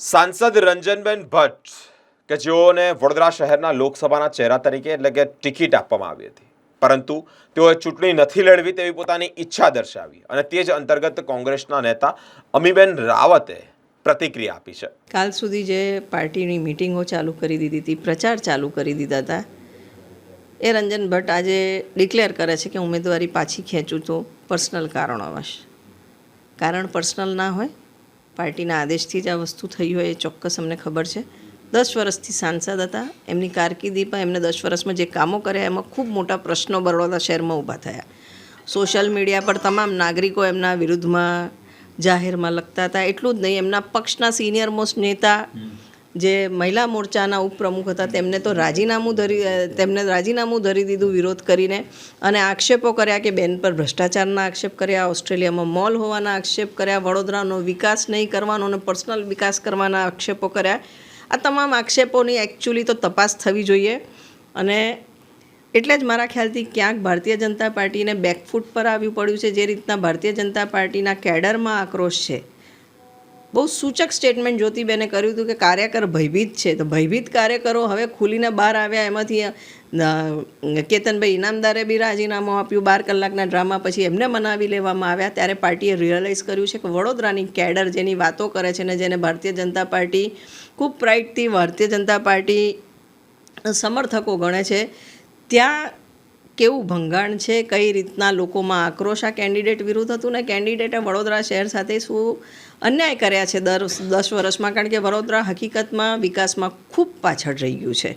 સાંસદ રંજનબેન ભટ્ટ કે જેઓને વડોદરા શહેરના લોકસભાના ચહેરા તરીકે એટલે કે ટિકિટ આપવામાં આવી હતી. પરંતુ તેઓએ ચૂંટણી નથી લડવી તેવી પોતાની ઈચ્છા દર્શાવી અને તે જ અંતર્ગત કોંગ્રેસના નેતા અમીબેન રાવતે પ્રતિક્રિયા આપી છે. કાલ સુધી જે પાર્ટીની મિટિંગો ચાલુ કરી દીધી હતી, પ્રચાર ચાલુ કરી દીધા હતા, એ રંજન ભટ્ટ આજે ડિક્લેર કરે છે કે ઉમેદવારી પાછી ખેંચું તો પર્સનલ કારણોવશ. કારણ પર્સનલ ના હોય પાર્ટીના આદેશથી જ આ વસ્તુ થઈ હોય એ ચોક્કસ અમને ખબર છે. દસ વર્ષથી સાંસદ હતા, એમની કારકિર્દી પણ એમને દસ વર્ષમાં જે કામો કર્યા એમાં ખૂબ મોટા પ્રશ્નો બરોડા શહેરમાં ઊભા થયા. સોશિયલ મીડિયા પર તમામ નાગરિકો એમના વિરુદ્ધમાં જાહેરમાં લખતા હતા, એટલું જ નહીં, એમના પક્ષના સિનિયર મોસ્ટ નેતા જે મહિલા મોરચાના ઉપપ્રમુખ હતા, તેમને તો રાજીનામું ધરી તેમને રાજીનામું ધરી દીધું વિરોધ કરીને અને આક્ષેપો કર્યા કે બેન પર ભ્રષ્ટાચારના આક્ષેપ કર્યા, ઓસ્ટ્રેલિયામાં મોલ હોવાના આક્ષેપ કર્યા, વડોદરાનો વિકાસ નહીં કરવાનો અને પર્સનલ વિકાસ કરવાના આક્ષેપો કર્યા. આ તમામ આક્ષેપોની એકચ્યુઅલી તો તપાસ થવી જોઈએ અને એટલે જ મારા ખ્યાલથી ક્યાંક ભારતીય જનતા પાર્ટીને બેકફૂટ પર આવ્યું પડ્યું છે, જે રીતના ભારતીય જનતા પાર્ટીના કેડરમાં આક્રોશ છે. બહુ સૂચક સ્ટેટમેન્ટ જ્યોતિબેને કર્યું હતું કે કાર્યકર ભયભીત છે. તો ભયભીત કાર્યકરો હવે ખુલીને બહાર આવ્યા. એમાંથી કેતનભાઈ ઇનામદારે બી રાજીનામું આપ્યું. બાર કલાકના ડ્રામા પછી એમને મનાવી લેવામાં આવ્યા. ત્યારે પાર્ટીએ રિયલાઇઝ કર્યું છે કે વડોદરાની કેડર જેની વાતો કરે છે ને જેને ભારતીય જનતા પાર્ટી ખૂબ પ્રાઇડથી ભારતીય જનતા પાર્ટી સમર્થકો ગણે છે, ત્યાં કેવું ભંગાણ છે, કઈ રીતના લોકોમાં આક્રોશ? આ કેન્ડિડેટ વિરુદ્ધ હતું ને કેન્ડિડેટે વડોદરા શહેર સાથે શું અન્યાય કર્યા છે દર દસ વર્ષમાં? કારણ કે વડોદરા હકીકતમાં વિકાસમાં ખૂબ પાછળ રહી ગયું છે.